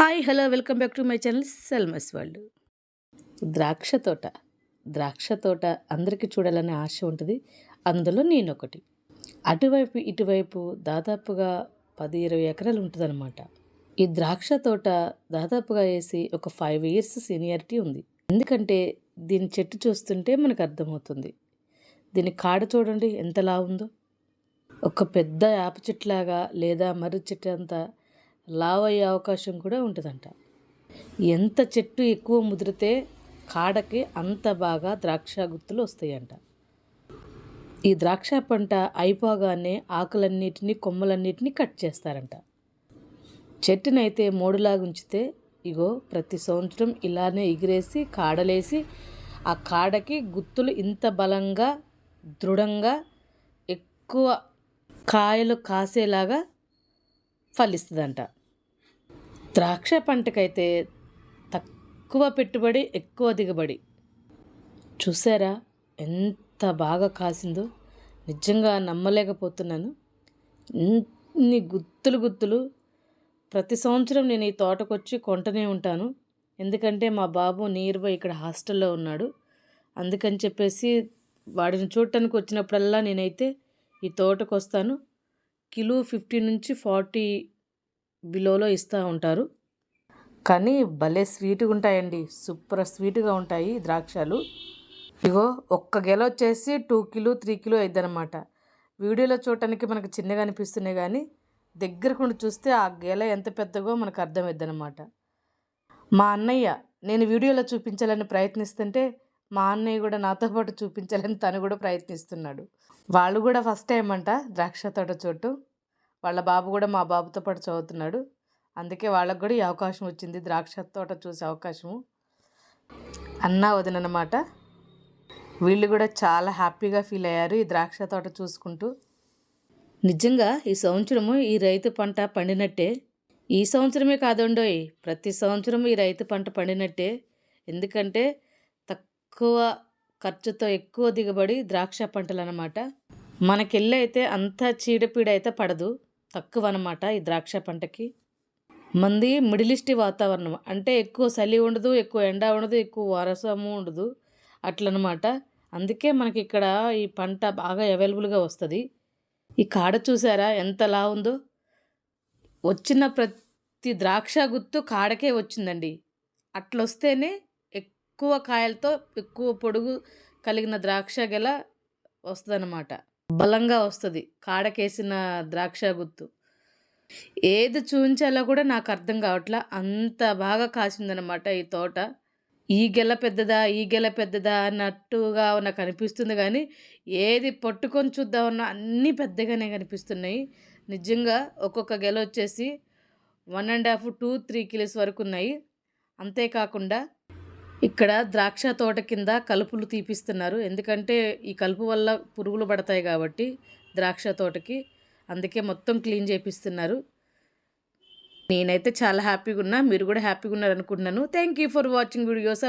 Hi hello welcome back to my channel Selma's world. ద్రాక్ష తోట. ద్రాక్ష తోట అందరికీ చూడాలనే ఆశ ఉంటుంది. అందులో నేను ఒకటి అటువైపు ఇటువైపు దాదాపుగా పది ఇరవై ఎకరాలు ఉంటుందన్నమాట. ఈ ద్రాక్ష తోట దాదాపుగా వేసి ఒక ఫైవ్ ఇయర్స్ సీనియారిటీ ఉంది. ఎందుకంటే దీని చెట్టు చూస్తుంటే మనకు అర్థమవుతుంది. దీని కాడ చూడండి ఎంతలా ఉందో ఒక పెద్ద యాప చెట్లాగా లేదా మర్రి చెట్టు అంతా లావ్ అయ్యే అవకాశం కూడా ఉంటుందంట. ఎంత చెట్టు ఎక్కువ ముదిరితే కాడకి అంత బాగా ద్రాక్ష గుర్తులు వస్తాయంట. ఈ ద్రాక్ష పంట అయిపోగానే ఆకులన్నిటినీ కొమ్మలన్నిటినీ కట్ చేస్తారంట. చెట్టునైతే మోడులాగా ఉంచితే ఇగో ప్రతి సంవత్సరం ఇలానే ఎగిరేసి కాడలేసి ఆ కాడకి గుత్తులు ఇంత బలంగా దృఢంగా ఎక్కువ కాయలు కాసేలాగా ఫలిస్తుందంట. ద్రాక్ష పంటకైతే తక్కువ పెట్టుబడి ఎక్కువ దిగుబడి. చూసారా ఎంత బాగా కాసిందో? నిజంగా నమ్మలేకపోతున్నాను. ఇన్ని గుత్తులు గుత్తులు. ప్రతి సంవత్సరం నేను ఈ తోటకొచ్చి కొంటనే ఉంటాను. ఎందుకంటే మా బాబు నియర్ బై ఇక్కడ హాస్టల్లో ఉన్నాడు. అందుకని చెప్పేసి వాడిని చూడటానికి వచ్చినప్పుడల్లా నేనైతే ఈ తోటకు వస్తాను కిలో ఫిఫ్టీ నుంచి ఫార్టీ బిలోలో ఇస్తూ ఉంటారు. కానీ భలే స్వీట్గా ఉంటాయండి సూపర్ స్వీట్గా ఉంటాయి ద్రాక్షలు. ఇగో ఒక్క గెల వచ్చేసి టూ కిలో త్రీ కిలో అయిద్దనమాట వీడియోలో చూడటానికి మనకు చిన్నగా అనిపిస్తున్నాయి కానీ దగ్గరకుండి చూస్తే ఆ గెల ఎంత పెద్దగో మనకు అర్థమైద్దనమాట మా అన్నయ్య నేను వీడియోలో చూపించాలని ప్రయత్నిస్తుంటే మా అన్నయ్య కూడా నాతో పాటు చూపించాలని తను కూడా ప్రయత్నిస్తున్నాడు. వాళ్ళు కూడా ఫస్ట్ టైం అంట ద్రాక్ష తోట చోటు. వాళ్ళ బాబు కూడా మా బాబుతో పాటు చదువుతున్నాడు. అందుకే వాళ్ళకు కూడా ఈ అవకాశం వచ్చింది. ద్రాక్ష తోట చూసే అవకాశము. అన్న వదినమాట వీళ్ళు కూడా చాలా హ్యాపీగా ఫీల్ అయ్యారు ఈ ద్రాక్ష తోట చూసుకుంటూ. నిజంగా ఈ సంవత్సరము ఈ రైతు పంట పండినట్టే. ఈ సంవత్సరమే కాదండోయ్ ప్రతి సంవత్సరం ఈ రైతు పంట పండినట్టే. ఎందుకంటే తక్కువ ఖర్చుతో ఎక్కువ దిగుబడి ద్రాక్ష పంటలు అన్నమాట మనకెళ్ళి అయితే అంత చీడపీడ అయితే పడదు. తక్కువ అనమాట ఈ ద్రాక్ష పంటకి. మంది మిడిలిస్టి వాతావరణం అంటే ఎక్కువ చలి ఉండదు ఎక్కువ ఎండ ఉండదు ఎక్కువ వారసము ఉండదు అట్లనమాట. అందుకే మనకి ఇక్కడ ఈ పంట బాగా అవైలబుల్గా వస్తుంది. ఈ కాడ చూసారా ఎంతలా ఉందో? వచ్చిన ప్రతి ద్రాక్ష గుత్తు కాడకే వచ్చిందండి. అట్లొస్తేనే ఎక్కువ కాయలతో ఎక్కువ పొడుగు కలిగిన ద్రాక్ష గెల వస్తుందన్నమాట బలంగా వస్తుంది. కాడకేసిన ద్రాక్ష గుత్తు. ఏది చూపించాలో కూడా నాకు అర్థం కావట్లా. అంత బాగా కాసిందనమాట ఈ తోట. ఈ గెల పెద్దదా ఈ గెల పెద్దదా అన్నట్టుగా నాకు అనిపిస్తుంది కానీ ఏది పట్టుకొని చూద్దామన్నా అన్నీ పెద్దగానే కనిపిస్తున్నాయి. నిజంగా ఒక్కొక్క గెల వచ్చేసి one and half two three kilos వరకు ఉన్నాయి. అంతేకాకుండా ఇక్కడ ద్రాక్ష తోట కింద కలుపులు తీపిస్తున్నారు. ఎందుకంటే ఈ కలుపు వల్ల పురుగులు పడతాయి కాబట్టి ద్రాక్ష తోటకి. అందుకే మొత్తం క్లీన్ చేపిస్తున్నారు. నేనైతే చాలా హ్యాపీగా ఉన్నా. మీరు కూడా హ్యాపీగా ఉన్నారనుకుంటున్నాను. Thank you for watching videos